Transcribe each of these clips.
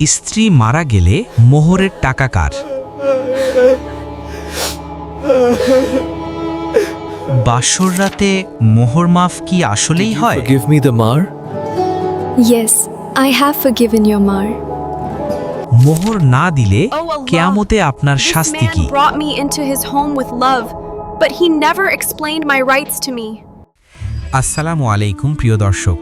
স্ত্রী মারা গেলে মোহরের টাকা কার বাসর রাতে মোহর মাফ কি আসলেই হয় Forgive me the mar? Yes, I have forgiven your mar. মোহর না দিলে Oh কেয়ামতে আপনার শাস্তি কি brought me into his home with love, but he never explained my rights to me. আসসালামু আলাইকুম প্রিয় দর্শক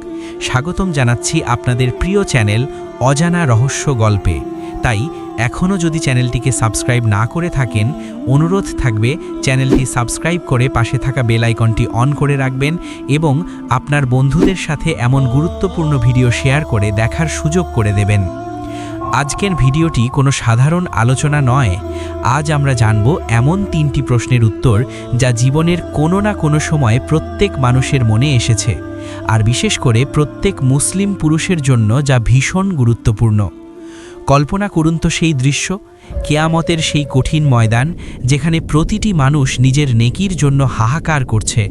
স্বাগতম জানাচ্ছি আপনাদের প্রিয় চ্যানেল অজানা রহস্য গল্পে। তাই, এখনও যদি চ্যানেলটিকে সাবস্ক্রাইব না করে থাকেন, অনুরোধ থাকবে চ্যানেলটি সাবস্ক্রাইব করে পাশে থাকা বেল আইকনটি অন করে রাখবেন এবং আপনার বন্ধুদের সাথে এমন গুরুত্বপূর্ণ ভিডিও শেয়ার করে দেখার সুযোগ করে দেবেন। আজকের ভিডিওটি কোনো সাধারণ আলোচনা নয়। আজ আমরা জানব এমন তিনটি প্রশ্নের উত্তর যা জীবনের কোনো না কোনো সময় প্রত্যেক মানুষের মনে এসেছে, আর বিশেষ করে প্রত্যেক মুসলিম পুরুষের জন্য যা ভীষণ গুরুত্বপূর্ণ। কল্পনা করুন তো সেই দৃশ্য কেয়ামতের সেই কঠিন ময়দান যেখানে প্রতিটি মানুষ নিজের নেকির জন্য হাহাকার করছে।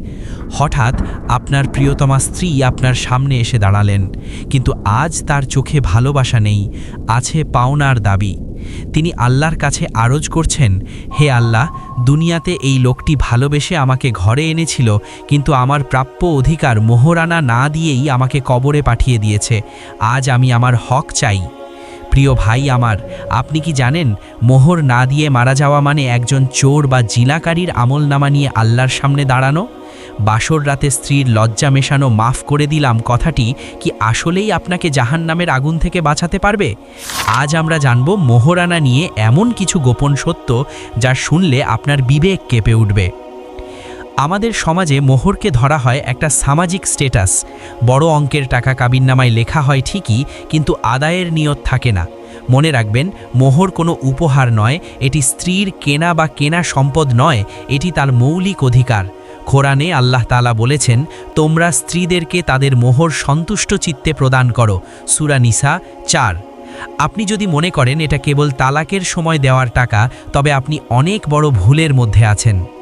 হঠাৎ আপনার প্রিয়তমা স্ত্রী আপনার সামনে এসে দাঁড়ালেন, কিন্তু আজ তার চোখে ভালোবাসা নেই, আছে পাওনার দাবি। তিনি আল্লাহর কাছে আরজ করছেন, হে আল্লাহ, দুনিয়াতে এই লোকটি ভালোবেসে আমাকে ঘরে এনেছিল, কিন্তু আমার প্রাপ্য অধিকার মোহরানা না দিয়েই আমাকে কবরে পাঠিয়ে দিয়েছে। আজ আমি আমার হক চাই। প্রিয় ভাই আমার, আপনি কি জানেন, মোহর না দিয়ে মারা যাওয়া মানে একজন চোর বা জিনাকারীর আমলনামা নিয়ে আল্লাহর সামনে দাঁড়ানো? বাসর রাতে স্ত্রীর লজ্জা মেশানো মাফ করে দিলাম কথাটি কি আসলেই আপনাকে জাহান্নামের আগুন থেকে বাঁচাতে পারবে? আজ আমরা জানব মোহরানা নিয়ে এমন কিছু গোপন সত্য যা শুনলে আপনার বিবেক কেঁপে উঠবে। আমাদের সমাজে মোহরকে ধরা হয় একটা সামাজিক স্টেটাস। বড় অঙ্কের টাকা কাবিননামায় লেখা হয় ঠিকই, কিন্তু আদায়ের নিয়ত থাকে না। মনে রাখবেন, মোহর কোনো উপহার নয়, এটি স্ত্রীর কেনা বা কেনা সম্পদ নয়, এটি তার মৌলিক অধিকার। কোরআনে আল্লাহ তালা বলেছেন, তোমরা স্ত্রীদেরকে তাদের মোহর সন্তুষ্ট চিত্তে প্রদান করো। সুরা নিসা চার। আপনি যদি মনে করেন এটা কেবল তালাকের সময় দেওয়ার টাকা, তবে আপনি অনেক বড় ভুলের মধ্যে আছেন।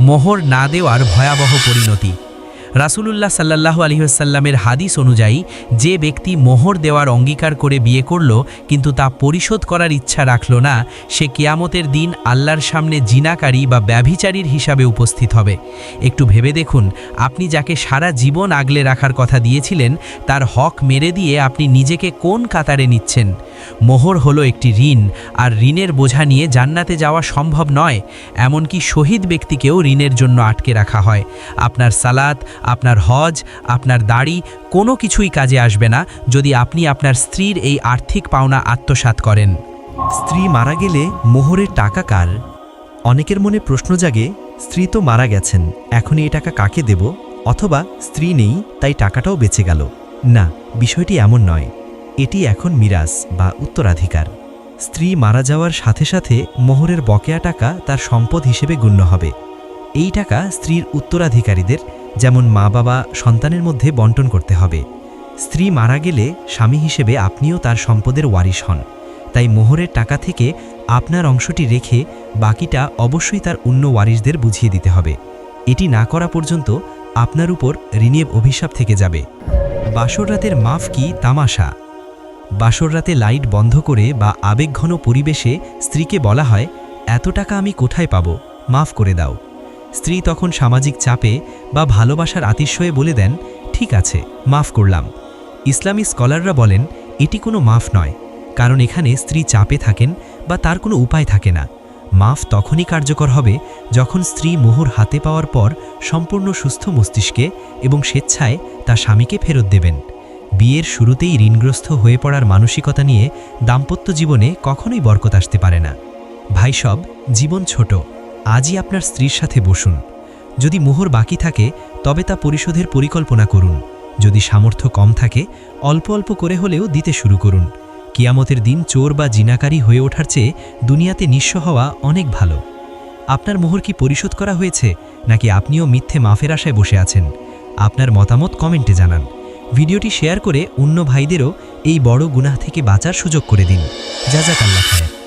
মোহর না দেওয়ার ভয়াবহ পরিণতি। রাসূলুল্লাহ সাল্লাহ আলহিহাসাল্লামের হাদিস অনুযায়ী, যে ব্যক্তি মোহর দেওয়ার অঙ্গীকার করে বিয়ে করল, কিন্তু তা পরিশোধ করার ইচ্ছা রাখল না, সে কিয়ামতের দিন আল্লাহর সামনে জিনাকারী বা ব্যভিচারীর হিসাবে উপস্থিত হবে। একটু ভেবে দেখুন, আপনি যাকে সারা জীবন আগলে রাখার কথা দিয়েছিলেন, তার হক মেরে দিয়ে আপনি নিজেকে কোন কাতারে নিচ্ছেন? মোহর হলো একটি ঋণ, আর ঋণের বোঝা নিয়ে জান্নাতে যাওয়া সম্ভব নয়, এমনকি শহীদ ব্যক্তিকেও ঋণের জন্য আটকে রাখা হয়। আপনার সালাত আপনার হজ, আপনার দাড়ি, কোনো কিছুই কাজে আসবে না যদি আপনি আপনার স্ত্রীর এই আর্থিক পাওনা আত্মসাৎ করেন। স্ত্রী মারা গেলে মোহরের টাকা কার? অনেকের মনে প্রশ্ন জাগে, স্ত্রী তো মারা গেছেন, এখনই এই টাকা কাকে দেব? অথবা স্ত্রী নেই, তাই টাকাটাও বেঁচে গেল। না, বিষয়টি এমন নয়। এটি এখন মিরাস বা উত্তরাধিকার। স্ত্রী মারা যাওয়ার সাথে সাথে মোহরের বকেয়া টাকা তার সম্পদ হিসেবে গণ্য হবে। এই টাকা স্ত্রীর উত্তরাধিকারীদের যেমন মা বাবা সন্তানের মধ্যে বন্টন করতে হবে। স্ত্রী মারা গেলে স্বামী হিসেবে আপনিও তার সম্পদের ওয়ারিশ হন। তাই মোহরের টাকা থেকে আপনার অংশটি রেখে বাকিটা অবশ্যই তার অন্য ওয়ারিশদের বুঝিয়ে দিতে হবে। এটি না করা পর্যন্ত আপনার উপর ঋণের অভিশাপ থেকে যাবে। বাসর রাতের মাফ কি তামাশা? বাসর রাতে লাইট বন্ধ করে বা আবেগঘন পরিবেশে স্ত্রীকে বলা হয়, এত টাকা আমি কোথায় পাব? মাফ করে দাও। স্ত্রী তখন সামাজিক চাপে বা ভালোবাসার আতিশয়ে বলে দেন, ঠিক আছে, মাফ করলাম। ইসলামী স্কলাররা বলেন, এটি কোনো মাফ নয়, কারণ এখানে স্ত্রী চাপে থাকেন বা তার কোনো উপায় থাকে না। মাফ তখনই কার্যকর হবে যখন স্ত্রী মোহর হাতে পাওয়ার পর সম্পূর্ণ সুস্থ মস্তিষ্কে এবং স্বেচ্ছায় তা স্বামীকে ফেরত দেবেন। বিয়ের শুরুতেই ঋণগ্রস্ত হয়ে পড়ার মানসিকতা নিয়ে দাম্পত্য জীবনে কখনোই বরকত আসতে পারে না। ভাইসব জীবন ছোট। আজই আপনার স্ত্রীর সাথে বসুন। যদি মোহর বাকি থাকে, তবে তা পরিশোধের পরিকল্পনা করুন। যদি সামর্থ্য কম থাকে, অল্প অল্প করে হলেও দিতে শুরু করুন। কিয়ামতের দিন চোর বা জিনাকারী হয়ে ওঠার চেয়ে দুনিয়াতে নিঃস্ব হওয়া অনেক ভালো। আপনার মোহর কি পরিশোধ করা হয়েছে, নাকি আপনিও মিথ্যে মাফের আশায় বসে আছেন? আপনার মতামত কমেন্টে জানান। ভিডিওটি শেয়ার করে অন্য ভাইদেরও এই বড় গুনাহ থেকে বাঁচার সুযোগ করে দিন। যা যাক আল্লাহ খায়ের।